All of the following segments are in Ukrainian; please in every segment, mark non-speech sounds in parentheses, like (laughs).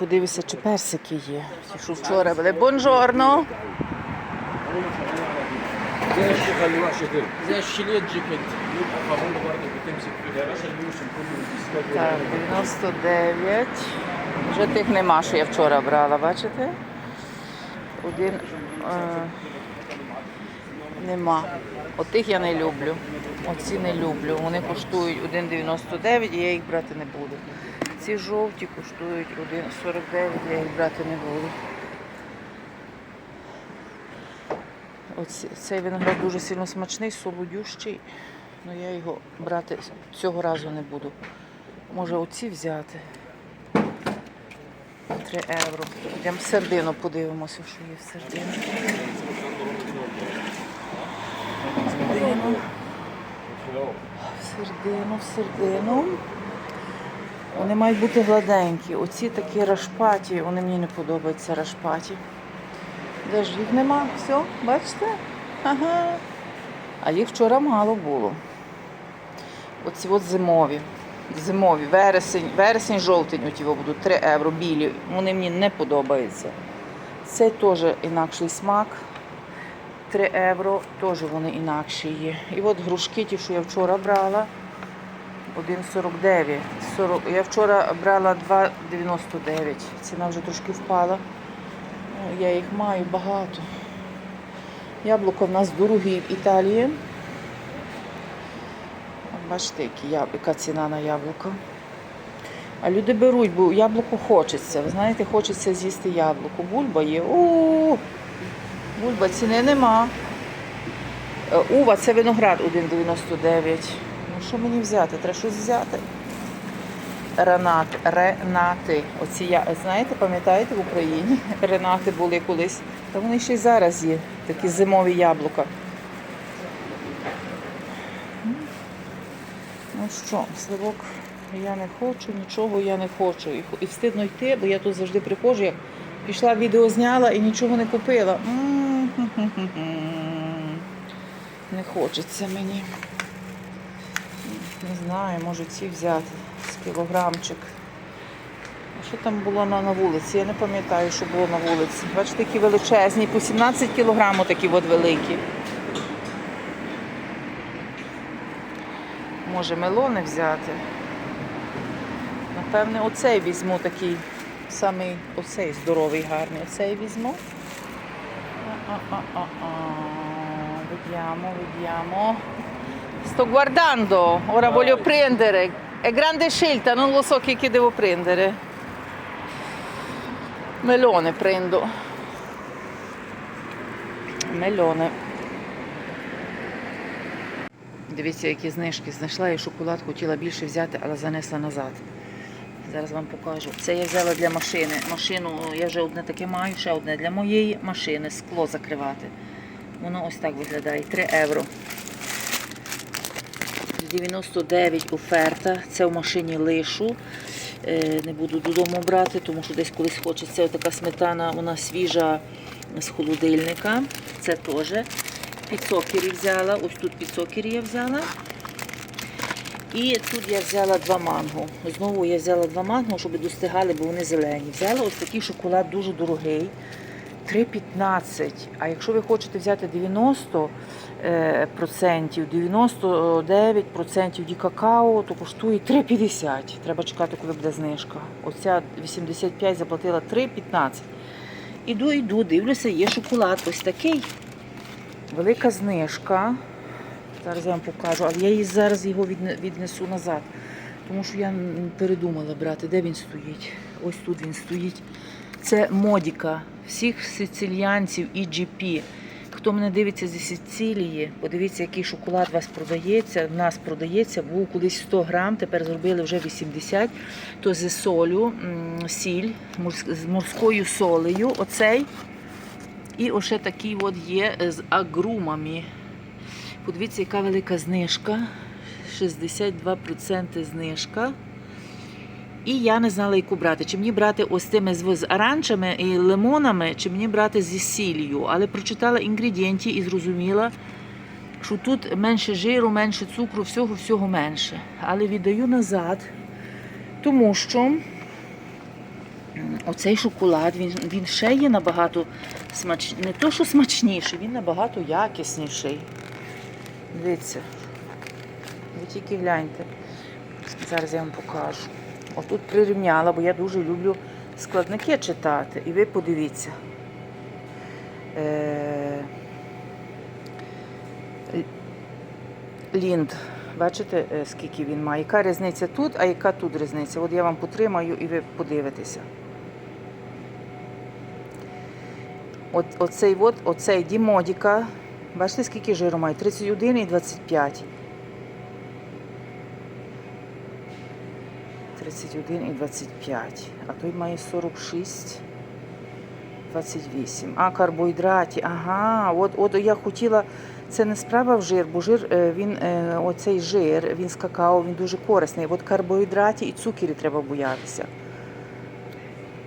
подивлюся, чи персики є. Ті, що вчора були. Бонжорно. Так, 99. Вже тих нема, що я вчора брала, бачите? Один е, нема. Отих я не люблю. Оці не люблю. Вони коштують 1,99 і я їх брати не буду. Ці жовті коштують 1,49, я їх брати не буду. Оці, цей виноград дуже сильно смачний, солодющий, але я його брати цього разу не буду. Може оці взяти. 3 євро. Йдемо в сердину, подивимося, що є в. Сердину. В сердину, в сердину. Вони мають бути гладенькі. Оці такі рашпаті, вони мені не подобаються рашпаті. Де ж їх нема? Все, бачите? Ага. А їх вчора мало було. Оці от зимові. Зимові, вересень, вересень, жовтень оті будуть 3 євро, білі. Вони мені не подобаються. Цей теж інакший смак. 3 євро, теж вони інакші є. І от грушки, ті, що я вчора брала, 1,49. 40. Я вчора брала 2,99. Ціна вже трошки впала. Ну, Я їх маю багато. Яблуко в нас дорогі в Італії. Бачите, яка ціна на яблуко. А люди беруть, бо яблуко хочеться. Ви знаєте, хочеться з'їсти яблуко. Бульба є. О, бульба ціни нема. Е, Ува, це виноград 1,99. Що мені взяти? Треба щось взяти. Ренат, ренати. Оці я, знаєте, пам'ятаєте в Україні? (laughs) Ренати були колись. Та вони ще й зараз є. Такі зимові яблука. Ну що, сливок я не хочу, нічого я не хочу. І, встидно йти, бо я тут завжди приходжу, як пішла відео зняла і нічого не купила. Не хочеться мені. Не знаю, може ці взяти з кілограмчик. А що там було на, на вулиці? Я не пам'ятаю, що було на вулиці. Бачите, такі величезні, по 17 кілограмів такі от великі. Може мелони взяти. Напевне, оцей візьму такий самий оцей здоровий, гарний. Оцей візьму. А-а-а-а-а. Vediamo, vediamo. Sto guardando, ora voglio prendere. È grande scelta, non lo so che, che devo prendere. Melone prendo. Melone. Дивіться, які знижки знайшла. Я шоколад хотіла більше взяти, але занесла назад. Зараз вам покажу. Це я взяла для машини. Машину я вже одне таке маю, ще одне для моєї машини. Скло закривати. Воно ось так виглядає. 3 євро. 99 оферта. Це в машині лишу. Е, Не буду додому брати, тому що десь колись хочеться. Отака сметана, вона свіжа з холодильника. Це теж. Підсокері взяла. Ось тут підсокері я взяла. І тут я взяла два манго. Знову я взяла два манго, щоб достигали, бо вони зелені. Взяла ось такий шоколад дуже дорогий. 3,15. А якщо ви хочете взяти 90 е, процентів, 99 процентів ді какао, то коштує 3,50. Треба чекати, коли буде знижка. Оця 85 заплатила 3,15. Іду, іду, дивлюся, є шоколад ось такий. Велика знижка. Зараз я вам покажу, але я її зараз його віднесу назад. Тому що я передумала брати, де він стоїть. Ось тут він стоїть. Це Модіка всіх сициліянців і GP. Хто мене дивиться зі Сицилії, подивіться, який шоколад у вас продається. В нас продається, був колись 100 грам, тепер зробили вже 80. То зі солю, сіль, з морською солею. Оцей. І ось такий от є з агрумами. Подивіться, яка велика знижка. 62% знижка. І я не знала, яку брати. Чи мені брати ось тими з, аранчами і лимонами, чи мені брати зі сіллю. Але прочитала інгредієнті і зрозуміла, що тут менше жиру, менше цукру, всього-всього менше. Але віддаю назад, тому що Оцей шоколад, він, він ще є набагато смач... не то, що смачніший, він набагато якісніший. Дивіться. Ви тільки гляньте. Зараз я вам покажу. Отут прирівняла, бо я дуже люблю складники читати. І ви подивіться. Е... Лінд. Бачите, е, скільки він має? Яка різниця тут, а яка тут різниця? От я вам потримаю і ви подивитеся. От, оцей, от, оцей Дімодіка. Бачите, скільки жиру має? 31 і 25. 31 і 25. А той має 46. 28. А, карбоїдраті. Ага, от, от я хотіла. Це не справа в жир, бо жир, е, він, е, оцей жир, він з какао, він дуже корисний. От карбоїдраті і цукері треба боятися.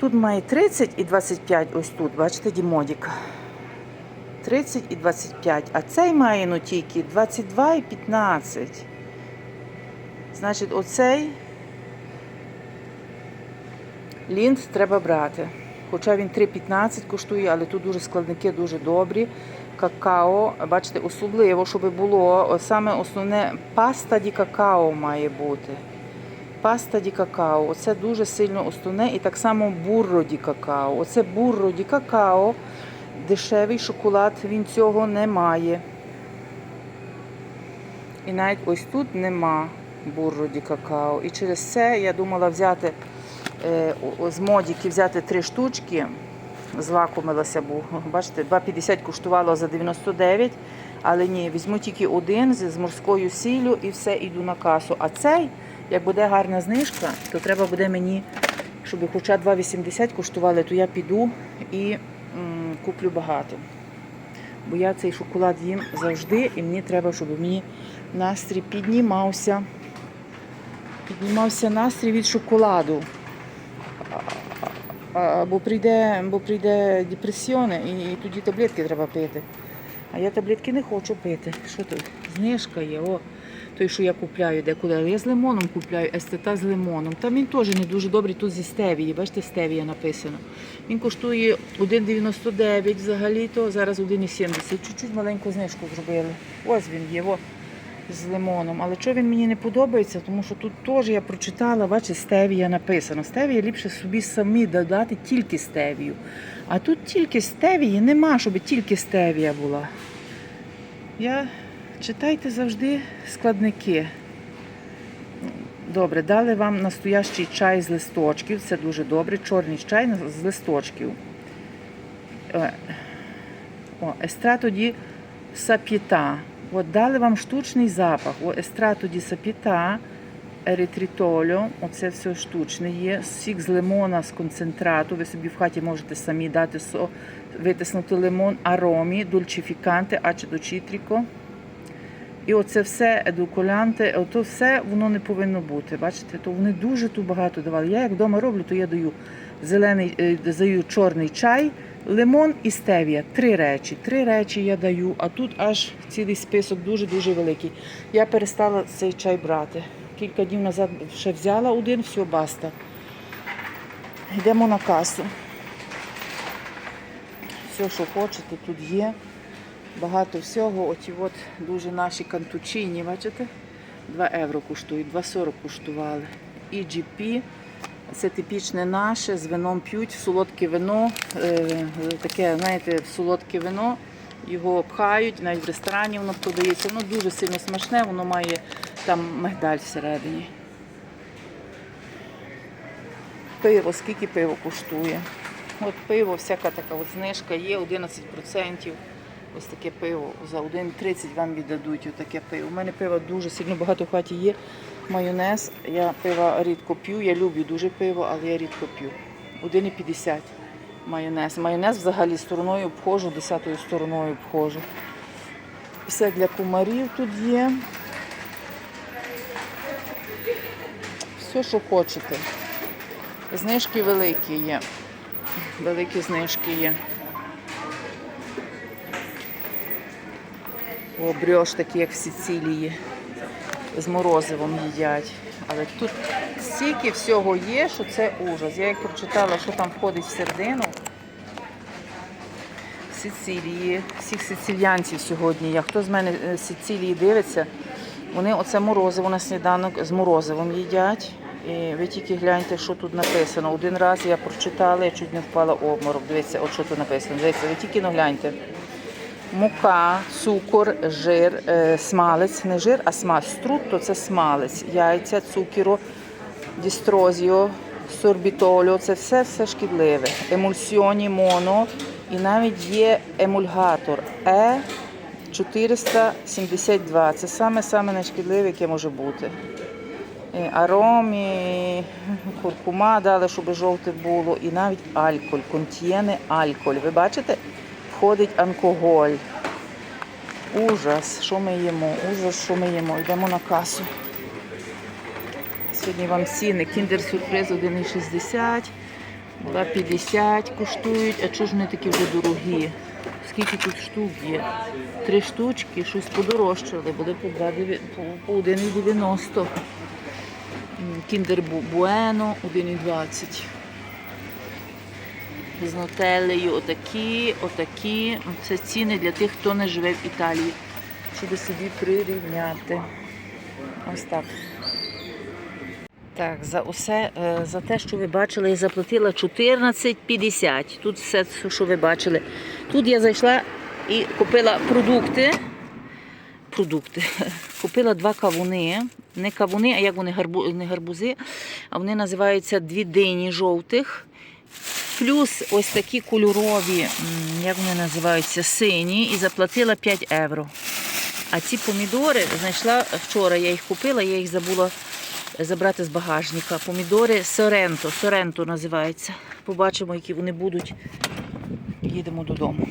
Тут має 30 і 25, ось тут, бачите, Дімодік. 30 і 25. А цей має ну тільки 22 і 15. Значить, оцей лінз треба брати. Хоча він 3,15 коштує, але тут дуже складники дуже добрі. Какао, бачите, особливо, щоб було саме основне паста ді какао має бути. Паста ді какао. Оце дуже сильно основне. І так само бурро ді какао. Оце бурро ді какао. Дешевий шоколад, він цього не має. І навіть ось тут нема бурро ді какао. І через це я думала взяти з модіки взяти три штучки. Злакомилася, бо (laughs) бачите, 2,50 коштувало за 99, але ні, візьму тільки один з, морською сіллю і все, іду на касу. А цей, як буде гарна знижка, то треба буде мені, щоб хоча 2,80 коштували, то я піду і м, куплю багато. Бо я цей шоколад їм завжди, і мені треба, щоб мені настрій піднімався. Піднімався настрій від шоколаду. Бо прийде, бо прийде депресіони і, тоді таблетки треба пити. А я таблетки не хочу пити. Що тут? Знижка є, о. Той, що я купляю. Але я з лимоном купляю, естета з лимоном. Там він теж не дуже добрий, тут зі стевії. Бачите, стевія написано. Він коштує 1,99 взагалі-то, зараз 1,70. Чуть-чуть маленьку знижку зробили. Ось він є, о, з лимоном. Але що він мені не подобається, тому що тут теж я прочитала, бачите, стевія написано. Стевія ліпше собі самі додати тільки стевію. А тут тільки стевії нема, щоб тільки стевія була. Я читайте завжди складники. Добре, дали вам настоящий чай з листочків. Це дуже добре. Чорний чай з листочків. Е, О, естра тоді сап'єта. От дали вам штучний запах. О, естра тоді сап'єта, еритритолю. Оце все штучне є. Сік з лимона з концентрату. Ви собі в хаті можете самі дати со, витиснути лимон, аромі, дульчифіканти, ачедо чітріко. І оце все едуколянти, ото все воно не повинно бути. Бачите, то вони дуже тут багато давали. Я як вдома роблю, то я даю зелений, е, даю чорний чай, лимон і стевія. Три речі. Три речі я даю, а тут аж цілий список дуже-дуже великий. Я перестала цей чай брати. Кілька днів назад ще взяла один, все, баста. Йдемо на касу. Все, що хочете, тут є. Багато всього. Оті от дуже наші кантучині, бачите? 2 євро коштують, 2,40 коштували. І GP, це типічне наше, з вином п'ють, солодке вино, е, таке, знаєте, солодке вино, його пхають, навіть в ресторані воно продається. Воно дуже сильно смачне, воно має там мигдаль всередині. Пиво, скільки пиво коштує? От пиво, всяка така от знижка є, 11%. Ось таке пиво за 1,30 вам віддадуть отаке пиво. У мене пива дуже сильно багато в хаті є. Майонез. Я пива рідко п'ю. Я люблю дуже пиво, але я рідко п'ю. 1,50 майонез. Майонез взагалі стороною обходжу, десятою стороною обходжу. Все для кумарів тут є. Все, що хочете. Знижки великі є. Великі знижки є. О, брьош такі, як в Сицилії. З морозивом їдять. Але тут стільки всього є, що це ужас. Я як прочитала, що там входить всередину. Сицилії, всіх сициліянців сьогодні. Я хто з мене е, з Сицилії дивиться, вони оце морозиво на сніданок з морозивом їдять. І ви тільки гляньте, що тут написано. Один раз я прочитала, я чуть не впала в обморок. Дивіться, от що тут написано. Дивіться, ви тільки ну гляньте. Мука, цукор, жир, е, смалець, не жир, а смалець. Струт то це смалець, яйця, цукіро, дістрозіо, сорбітоліо, це все все шкідливе. Емульсіоні, моно і навіть є емульгатор Е 472. Це саме саме найшкідливе, яке може бути. Аромі, куркума дали, щоб жовте було, і навіть алкоголь, контієне алкоголь. Ви бачите? Входить алкоголь. Ужас, що ми їмо? Ужас, що ми їмо. Йдемо на касу. Сьогодні вам ціни. Кіндер сюрприз 1,60, 2,50 коштують. А чого ж вони такі вже дорогі? Скільки тут штук є? Три штучки, щось подорожчали, були по, 2,9 по, по 1,90. Кіндер Буено 1,20. З нутеллею отакі, отакі. Це ціни для тих, хто не живе в Італії, щоб собі прирівняти. Ось так. Так, за усе, е, за те, що ви бачили, я заплатила 14,50. Тут все, що ви бачили. Тут я зайшла і купила продукти. Продукти. (laughs) Купила два кавуни. Не кавуни, а як вони гарбу, не гарбузи, а вони називаються дві дині жовтих. Плюс ось такі кольорові, як вони називаються, сині, і заплатила 5 євро. А ці помідори знайшла вчора, я їх купила, я їх забула забрати з багажника. Помідори Соренто. Соренто називається. Побачимо, які вони будуть. Їдемо додому.